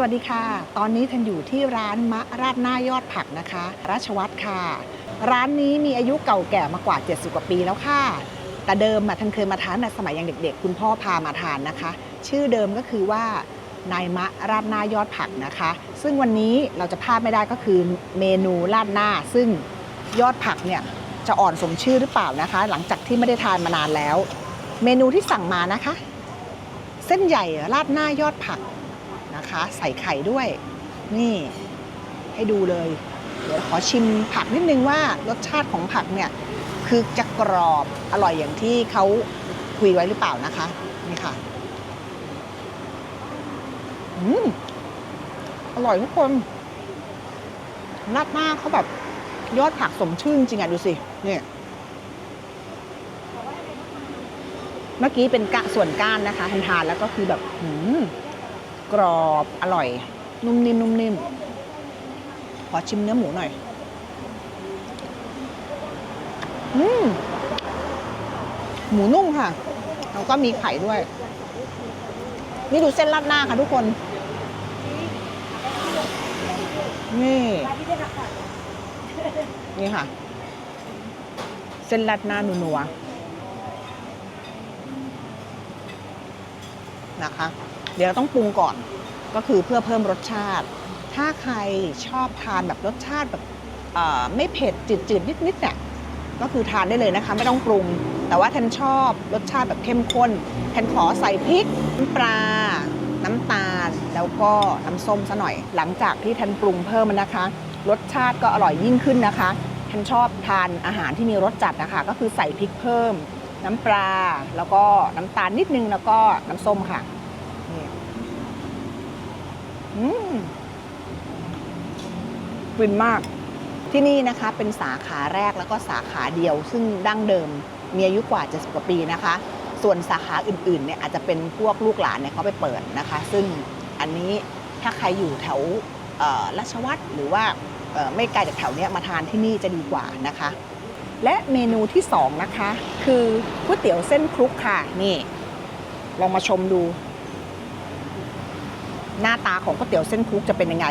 สวัสดีค่ะ ตอนนี้ทันอยู่ที่ร้านมะราดหน้ายอดผักนะคะ ราชวัตรค่ะ ร้านนี้มีอายุเก่าแก่มากว่า 70 กว่าปีแล้วค่ะ แต่เดิมอะทันเคยมาทานในสมัยยังเด็กๆ คุณพ่อพามาทานนะคะ ชื่อเดิมก็คือว่านายมะราดหน้ายอดผักนะคะ ซึ่งวันนี้เราจะพลาดไม่ได้ก็คือเมนูราดหน้า ซึ่งยอดผักเนี่ยจะอ่อนสมชื่อหรือเปล่านะคะ หลังจากที่ไม่ได้ทานมานานแล้ว เมนูที่สั่งมานะคะ เส้นใหญ่ราดหน้ายอดผัก นะคะ ใส่ไข่ด้วย นี่ ให้ดูเลย เดี๋ยวขอชิมผักนิดนึงว่ารสชาติของผักเนี่ย คือจะกรอบอร่อยอย่างที่เขาคุยไว้หรือเปล่านะคะ นี่ค่ะ อืม อร่อยทุกคนราดหน้าเขาแบบยอดผักสมชื่อจริงอะ ดูสิ เนี่ยเมื่อกี้เป็นกะส่วนก้านนะคะทานทานแล้วก็คือแบบหืม กรอบอร่อย นุ่มนิ่มนุ่มนิ่มขอชิมเนื้อหมูหน่อย อืม หมูนุ่มค่ะ แล้วก็มีไข่ด้วย นี่ดูเส้นราดหน้าค่ะทุกคน นี่ นี่ค่ะ เส้นราดหน้านัวๆนะคะ เดี๋ยวเราต้องปรุงก่อนก็คือเพื่อเพิ่มรสชาติ ถ้าใครชอบทานแบบรสชาติแบบไม่เผ็ดจืดๆนิดๆเนี่ยก็คือทานได้เลยนะคะไม่ต้องปรุง แต่ว่าท่านชอบรสชาติแบบเข้มข้นท่านขอใส่พริกน้ำปลาน้ำตาล แล้วก็น้ำส้มซะหน่อย หลังจากที่ท่านปรุงเพิ่มนะคะ รสชาติก็อร่อยยิ่งขึ้นนะคะท่านชอบทานอาหารที่มีรสจัดนะคะ ก็คือใส่พริกเพิ่ม น้ำปลาแล้วก็น้ำตาลนิดนึงแล้วก็น้ำส้มค่ะนี่ อืม ฟินมาก ที่นี่นะคะเป็นสาขาแรกแล้วก็สาขาเดียว ซึ่งดั้งเดิมมีอายุกว่า 70 กว่าปีนะคะ ส่วนสาขาอื่นๆเนี่ยอาจจะเป็นพวกลูกหลานเนี่ยเขาไปเปิดนะคะ ซึ่งอันนี้ถ้าใครอยู่แถวราชวัตรหรือว่าไม่ไกลจากแถวเนี้ยมาทานที่นี่จะดีกว่านะคะ และเมนูที่สองนะคะ คือก๋วยเตี๋ยวเส้นคลุกค่ะนี่ ลองมาชมดู หน้าตาของก๋วยเตี๋ยวเส้นคลุกจะเป็นยังไง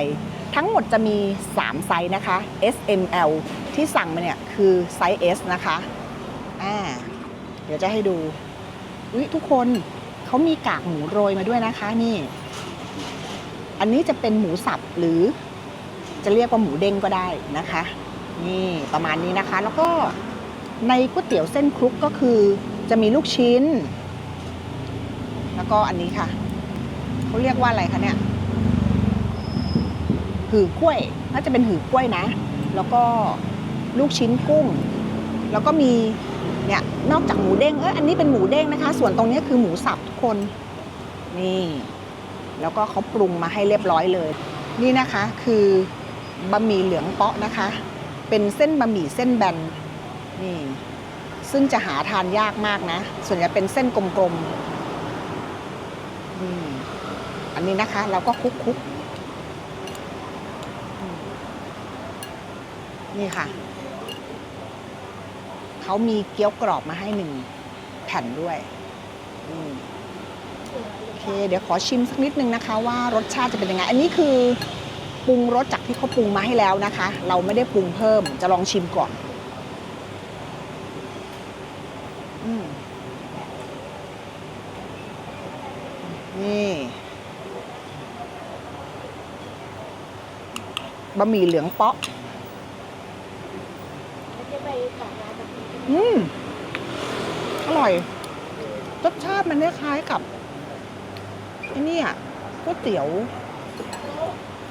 ทั้งหมดจะมี 3 ไซส์นะคะ S M L ที่สั่งมาเนี่ยคือไซส์ S นะคะอ่าเดี๋ยวจะให้ดูอุ๊ยทุกคนเขามีกากหมูโรยมาด้วยนะคะนี่ อันนี้จะเป็นหมูสับหรือ จะเรียกว่าหมูเด้งก็ได้นะคะ นี่ประมาณนี้นะคะ แล้วก็ในก๋วยเตี๋ยวเส้นคลุกก็คือ จะมีลูกชิ้น แล้วก็อันนี้ค่ะ เขาเรียกว่าอะไรคะเนี่ยหือกล้วย น่าจะเป็นหือกล้วยนะ แล้วก็ลูกชิ้นกุ้ง แล้วก็มีเนี่ยนอกจากหมูเด้งเอออันนี้เป็นหมูเด้งนะคะ ส่วนตรงนี้คือหมูสับทุกคนนี่ แล้วก็เขาปรุงมาให้เรียบร้อยเลย นี่นะคะคือบะหมี่เหลืองเปาะนะคะ เป็นเส้นบะหมี่เส้นแบนนี่ซึ่งจะหาทานยากมากนะ ส่วนใหญ่เป็นเส้นกลมๆอืม อันนี้นะคะ เราก็คลุกคุกๆนี่ค่ะ เขามีเกี๊ยวกรอบมาให้หนึ่งแผ่นด้วยโอเค เดี๋ยวขอชิมสักนิดนึงนะคะ ว่ารสชาติจะเป็นยังไง อันนี้คือปรุงรสจากที่เขาปรุงมาให้แล้วนะคะ เราไม่ได้ปรุงเพิ่ม จะลองชิมก่อน อืมนี่ บะหมี่เหลืองเปาะอืม อร่อย รสชาติมันคล้ายๆกับไอ้นี่อะก๋วยเตี๋ยว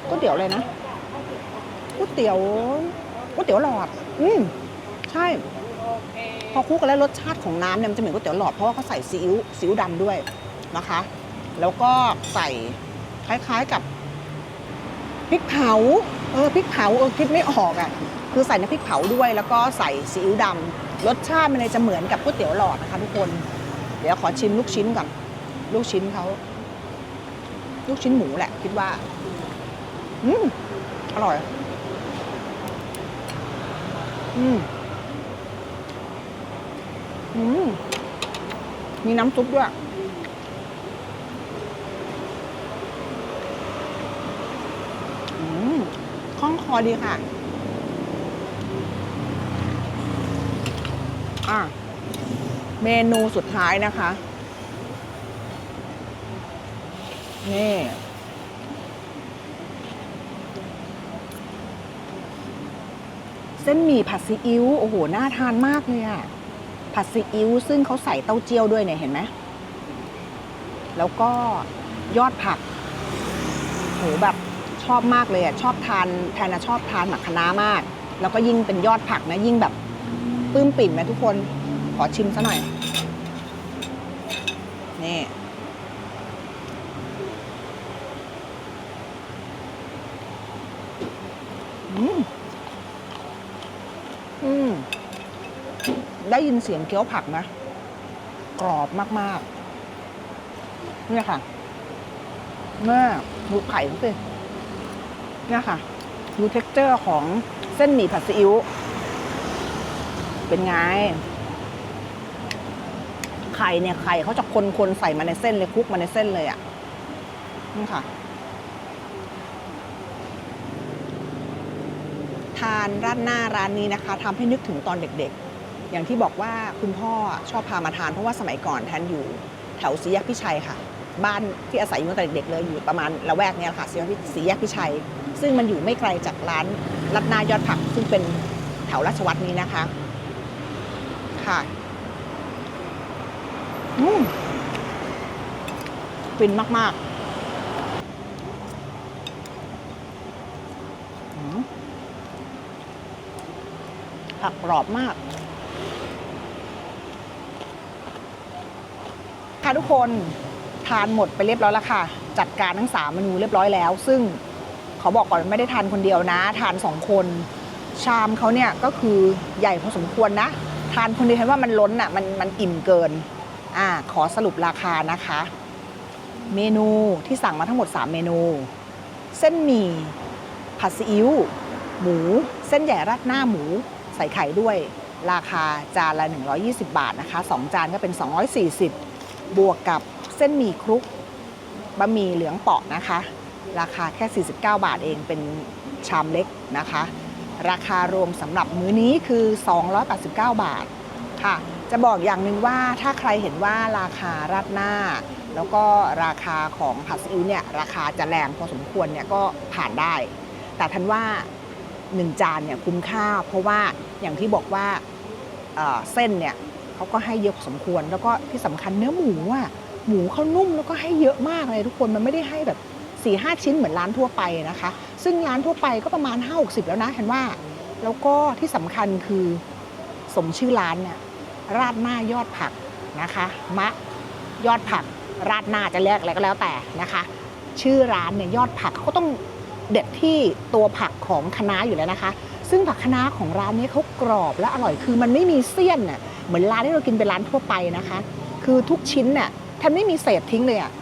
ก๋วยเตี๋ยวอะไรนะก๋วยเตี๋ยวก๋วยเตี๋ยวหลอด อืม ใช่ พอคลุกกันแล้วรสชาติของน้ำเนี่ยมันจะเหมือนก๋วยเตี๋ยวหลอดเพราะว่าเขาใส่ซีอิ๊วซีอิ๊วดำด้วยนะคะ แล้วก็ใส่คล้ายๆกับพริกเผาเออพริกเผาเออคิดไม่ออกอะคือใส่น้ำพริกเผาด้วยแล้วก็ใส่ซีอิ๊วดำรสชาติมันเลยจะเหมือนกับก๋วยเตี๋ยวหลอดนะคะทุกคน เดี๋ยวขอชิมลูกชิ้นก่อนลูกชิ้นเขาลูกชิ้นหมูแหละ คิดว่า อืมอร่อย อืมอืมมีน้ำซุปด้วย อ คอดีค่ะ อะ เมนูสุดท้ายนะคะ นี่เส้นหมี่ผัดซีอิ๊วโอ้โห น่าทานมากเลยอะผัดซีอิ๊วซึ่งเขาใส่เต้าเจี้ยวด้วยเนี่ย เห็นไหม แล้วก็ยอดผักโหแบบ ชอบมากเลยอะชอบทานแทนนะชอบทานหมักคะน้ามาก แล้วก็ยิ่งเป็นยอดผักนะยิ่งแบบปลื้มปิ่มไหมทุกคนขอชิมซะหน่อยนี่อืมอืมได้ยินเสียงเคี้ยวผักนะกรอบมาก ๆ เนี่ยค่ะแม่ดูไข่เขาสิ เนี่ยค่ะ ดูเท็กเจอร์ของเส้นหมี่ผัดซีอิ๊ว เป็นไง ไข่เนี่ย ไข่เขาจะคนๆใส่มาในเส้นเลยคลุกมาในเส้นเลยอะ่ะ นี่ค่ะ ทานร้านหน้าร้านนี้นะคะทำให้นึกถึงตอนเด็กๆ อย่างที่บอกว่าคุณพ่อชอบพามาทานเพราะว่าสมัยก่อนแทนอยู่แถวสีแยกพิชัยค่ะ บ้านที่อาศัยอยู่ตั้งแต่เด็กๆเลยอยู่ประมาณละแวกเนี้ยค่ะสีแยกพิสีแยกพิชัย ซึ่งมันอยู่ไม่ไกลจากร้านรัดนายอดผัก ซึ่งเป็นแถวราชวัตรนี้นะคะ ค่ะอืมฟินมาก ๆผักกรอบมาก ค่ะทุกคนทานหมดไปเรียบร้อยแล้วค่ะ จัดการทั้งสามเมนูเรียบร้อยแล้ว ซึ่ง เขาบอกก่อนไม่ได้ทานคนเดียวนะ ทานสองคน ชามเขาเนี่ยก็คือใหญ่พอสมควรนะ ทานคนเดียวเห็นว่ามันล้นอะมันมันอิ่มเกินอ่าขอสรุปราคานะคะ เมนูที่สั่งมาทั้งหมด 3 เมนู เส้นหมี่ผัดซีอิ๊วหมู เส้นใหญ่ราดหน้าหมู ใส่ไข่ด้วย ราคาจานละ 120 บาทนะคะ 2 จานก็เป็น 240 บวกกับเส้นหมี่คลุกบะหมี่เหลืองเปาะนะคะ ราคาแค่ 49 บาทเองเป็นชามเล็กนะคะ ราคารวมสำหรับมื้อนี้คือ 289 บาทค่ะ จะบอกอย่างหนึ่งว่าถ้าใครเห็นว่าราคาราดหน้า แล้วก็ราคาของผัดซีอิ๊วเนี่ยราคาจะแรงพอสมควรเนี่ยก็ผ่านได้ แต่ทันว่าหนึ่งจานเนี่ยคุ้มค่า เพราะว่าอย่างที่บอกว่าเเส้นเนี่ยเขาก็ให้เยอะพอสมควร แล้วก็ที่สำคัญเนื้อหมูอะหมูเขานุ่มแล้วก็ให้เยอะมากเลยทุกคนมันไม่ได้ให้แบบ 4ี่ห้าชิ้นเหมือนร้านทั่วไปนะคะ ซึ่งร้านทั่วไปก็ประมาณ 5 6 0 แล้วนะเห็นว่า แล้วก็ที่สำคัญคือสมชื่อร้านเนี่ยราดหน้ายอดผักนะคะ มะยอดผัก ราดหน้าจะเรียกอะไรก็แล้วแต่นะคะ ชื่อร้านเนี่ยยอดผักเขาต้องเด็ดที่ตัวผักของคะน้าอยู่แล้วนะคะ ซึ่งผักคะน้าของร้านนี้เขากรอบและอร่อยคือมันไม่มีเสี้ยนน่ะเหมือนร้านที่เรากินเป็นร้านทั่วไปนะคะ คือทุกชิ้นน่ะแทนไม่มีเศษทิ้งเลยอะ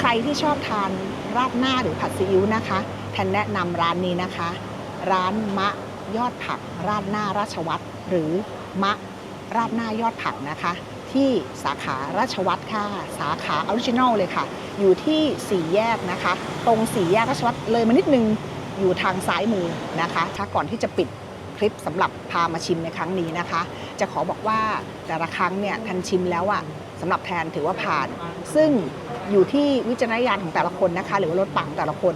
ใครที่ชอบทานราดหน้าหรือผัดซีอิ๊วนะคะแทนแนะนำร้านนี้นะคะ ร้านมะยอดผักราดหน้าราชวัตรหรือมะราดหน้ายอดผักนะคะ ที่สาขาราชวัตรค่ะ สาขาออริจินอลเลยค่ะ อยู่ที่สี่แยกนะคะ ตรงสี่แยกราชวัตรเลยมานิดนึงอยู่ทางซ้ายมือนะคะถ้าก่อนที่จะปิดคลิปสำหรับพามาชิมในครั้งนี้นะคะ จะขอบอกว่าแต่ละครั้งเนี่ยทันชิมแล้วอะสำหรับแทนถือว่าผ่าน ซึ่ง อยู่ที่วิจารณญาณของแต่ละคนนะคะ หรือว่ารสปากของแต่ละคน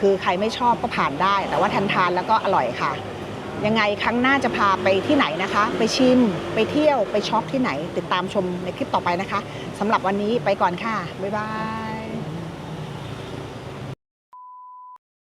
คือใครไม่ชอบก็ผ่านได้ แต่ว่าทันทานแล้วก็อร่อยค่ะ ยังไงครั้งหน้าจะพาไปที่ไหนนะคะ ไปชิม ไปเที่ยวไปช็อปที่ไหน ติดตามชมในคลิปต่อไปนะคะสำหรับวันนี้ไปก่อนค่ะบ๊ายบาย